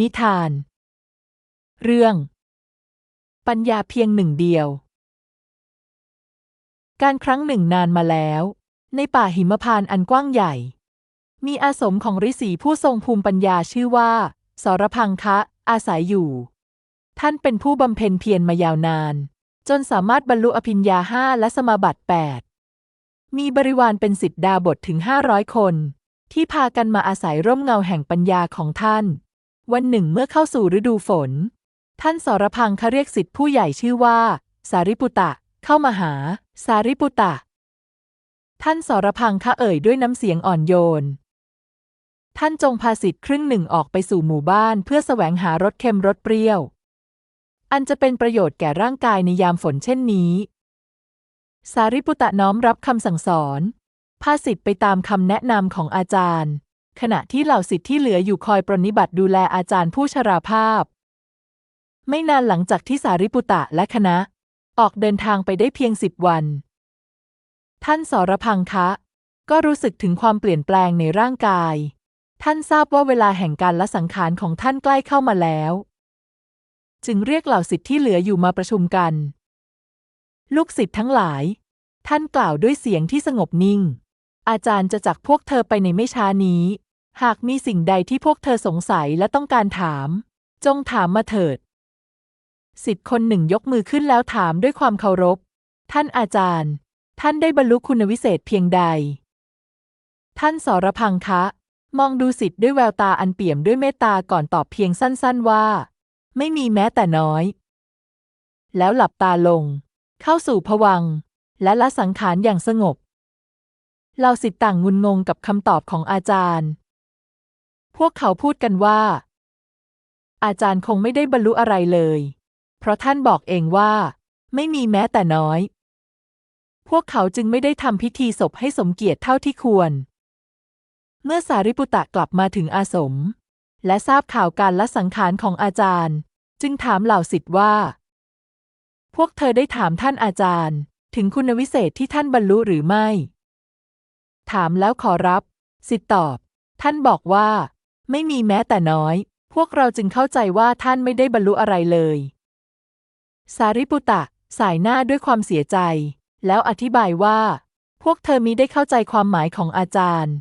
นิทาน เรื่อง ปัญญาเพียงหนึ่งเดียว การครั้งหนึ่งนานมาแล้ว ในป่าหิมพานต์อันกว้างใหญ่ มีอาสมของฤาษีผู้ทรงภูมิปัญญาชื่อว่า สรพังคะอาศัยอยู่ ท่านเป็นผู้บำเพ็ญเพียรมายาวนาน จนสามารถบรรลุอภิญญาห้าและสมาบัติแปดมีบริวารเป็นสิทธิดาบทถึงห้าร้อยคน ที่พากันมาอาศัยร่มเงาแห่งปัญญาของท่าน วันหนึ่งเมื่อเข้าสู่ฤดูฝน ท่านสรพังคะเรียกสิทธิผู้ใหญ่ชื่อว่า สาริปุตะ เข้ามาหา สาริปุตะ ท่านสรพังคะเอ่ยด้วยน้ำเสียงอ่อนโยน ท่านจงพาสิทธิ์ครึ่งหนึ่งออกไปสู่หมู่บ้านเพื่อแสวงหารสเค็มรสเปรี้ยว อันจะเป็นประโยชน์แก่ร่างกายในยามฝนเช่นนี้ สาริปุตะน้อมรับคำสั่งสอนพาสิทธิ์ไปตามคำแนะนำของอาจารย์ ขณะที่เหล่าสิทธิ์ที่เหลืออยู่คอยปรนนิบัติดูแลอาจารย์ผู้ชราภาพ ไม่นานหลังจากที่สาริปุตะและคณะ ออกเดินทางไปได้เพียงสิบวัน ท่านสรพังคะ ก็รู้สึกถึงความเปลี่ยนแปลงในร่างกาย ท่านทราบว่าเวลาแห่งการละสังขารของท่านใกล้เข้ามาแล้ว จึงเรียกเหล่าสิทธิ์ที่เหลืออยู่มาประชุมกัน ลูกศิษย์ทั้งหลาย ท่านกล่าวด้วยเสียงที่สงบนิ่งอาจารย์จะจากพวกเธอไปในไม่ช้านี้ หากมีสิ่งใดที่พวกเธอสงสัยและต้องการถาม จงถามมาเถิด สิทธิ์คนหนึ่งยกมือขึ้นแล้วถามด้วยความเคารพ ท่านอาจารย์ ท่านได้บรรลุคุณวิเศษเพียงใด ท่านสรพังคะ มองดูสิทธิ์ด้วยแววตาอันเปี่ยมด้วยเมตตาก่อนตอบเพียงสั้นๆว่า ไม่มีแม้แต่น้อย แล้วหลับตาลง เข้าสู่ผวัง และละสังขารอย่างสงบเราสิทธิ์ต่างงุนงงกับคำตอบของอาจารย์ พวกเขาพูดกันว่า อาจารย์คงไม่ได้บรรลุอะไรเลย เพราะท่านบอกเองว่า ไม่มีแม้แต่น้อย พวกเขาจึงไม่ได้ทำพิธีศพให้สมเกียรติเท่าที่ควร เมื่อสาริปุตะกลับมาถึงอาสม และทราบข่าวการละสังขารของอาจารย์ จึงถามเหล่าสิทธิ์ว่า พวกเธอได้ถามท่านอาจารย์ ถึงคุณวิเศษที่ท่านบรรลุหรือไม่ ถามแล้วขอรับ สิทธิ์ตอบ ท่านบอกว่า ไม่มีแม้แต่น้อย พวกเราจึงเข้าใจว่าท่านไม่ได้บรรลุอะไรเลย สาริปุตะ สายหน้าด้วยความเสียใจ แล้วอธิบายว่า พวกเธอมิได้เข้าใจความหมายของอาจารย์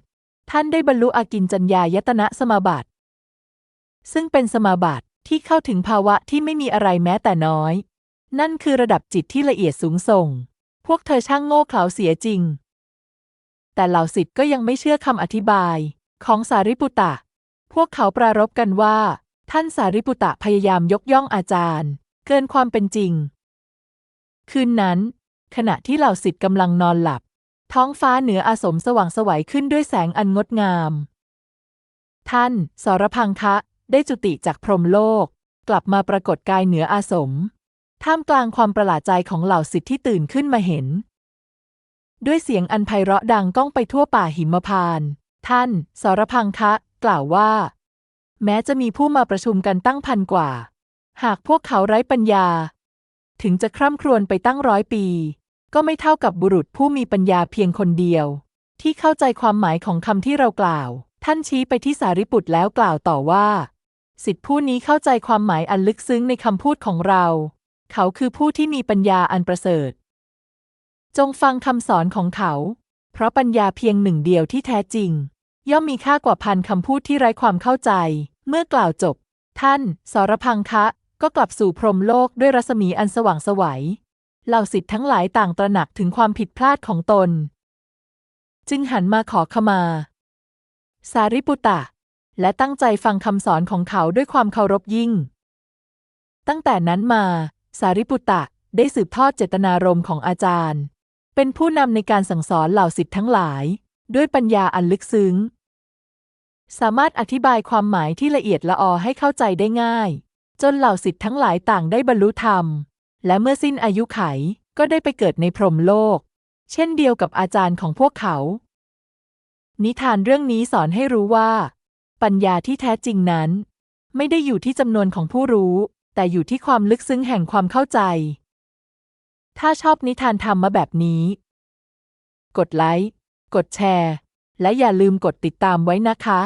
ท่านได้บรรลุอากินจัญญายตนะสมาบัติ ซึ่งเป็นสมาบัติที่เข้าถึงภาวะที่ไม่มีอะไรแม้แต่น้อย นั่นคือระดับจิตที่ละเอียดสูงส่ง พวกเธอช่างโง่เขลาเสียจริง แต่เหล่าสิทธิ์ก็ยังไม่เชื่อคำอธิบาย ของสาริปุตะ พวกเขาปรารบกันว่า ท่านสาริปุตะพยายามยกย่องอาจารย์ เกินความเป็นจริง คืนนั้น ขณะที่เหล่าสิทธิ์กำลังนอนหลับ ท้องฟ้าเหนืออาสมสว่างสวัยขึ้นด้วยแสงอันงดงาม ท่านสรพังคะ ได้จุติจากพรหมโลก กลับมาปรากฏกายเหนืออาสม ท่ามกลางความประหลาดใจของเหล่าสิทธิ์ที่ตื่นขึ้นมาเห็น ด้วยเสียงอันไพเราะดังก้องไปทั่วป่าหิมพานต์ท่าน สรพังคะ กล่าวว่า แม้จะมีผู้มาประชุมกันตั้งพันกว่า หากพวกเขาไร้ปัญญา ถึงจะคร่ำครวญไปตั้งร้อยปี ก็ไม่เท่ากับบุรุษผู้มีปัญญาเพียงคนเดียว ที่เข้าใจความหมายของคำที่เรากล่าว ท่านชี้ไปที่สาริปุตรแล้วกล่าวต่อว่า สิทธิผู้นี้เข้าใจความหมายอันลึกซึ้งในคำพูดของเรา เขาคือผู้ที่มีปัญญาอันประเสริฐ จงฟังคำสอนของเขา เพราะปัญญาเพียงหนึ่งเดียวที่แท้จริง ย่อมมีค่ากว่าพันคำพูดที่ไร้ความเข้าใจ เมื่อกล่าวจบ ท่านสรพังคะ ก็กลับสู่พรหมโลกด้วยรัศมีอันสว่างสวัยเหล่าสิทธิ์ทั้งหลายต่างตระหนักถึงความผิดพลาดของตน จึงหันมาขอขมา สาริปุตะ และตั้งใจฟังคำสอนของเขาด้วยความเคารพยิ่ง ตั้งแต่นั้นมา สาริปุตะได้สืบทอดเจตนารมณ์ของอาจารย์ เป็นผู้นำในการสั่งสอนเหล่าสิทธิ์ทั้งหลาย ด้วยปัญญาอันลึกซึ้ง สามารถอธิบายความหมายที่ละเอียดละออให้เข้าใจได้ง่าย จนเหล่าสิทธิ์ทั้งหลายต่างได้บรรลุธรรม และเมื่อสิ้นอายุไขก็ได้ไปเกิดในพรหมโลก เช่นเดียวกับอาจารย์ของพวกเขา นิทานเรื่องนี้สอนให้รู้ว่า ปัญญาที่แท้จริงนั้น ไม่ได้อยู่ที่จำนวนของผู้รู้ แต่อยู่ที่ความลึกซึ้งแห่งความเข้าใจ ถ้าชอบนิทานธรรมมาแบบนี้ กดไลค์ กดแชร์ และอย่าลืมกดติดตามไว้นะคะ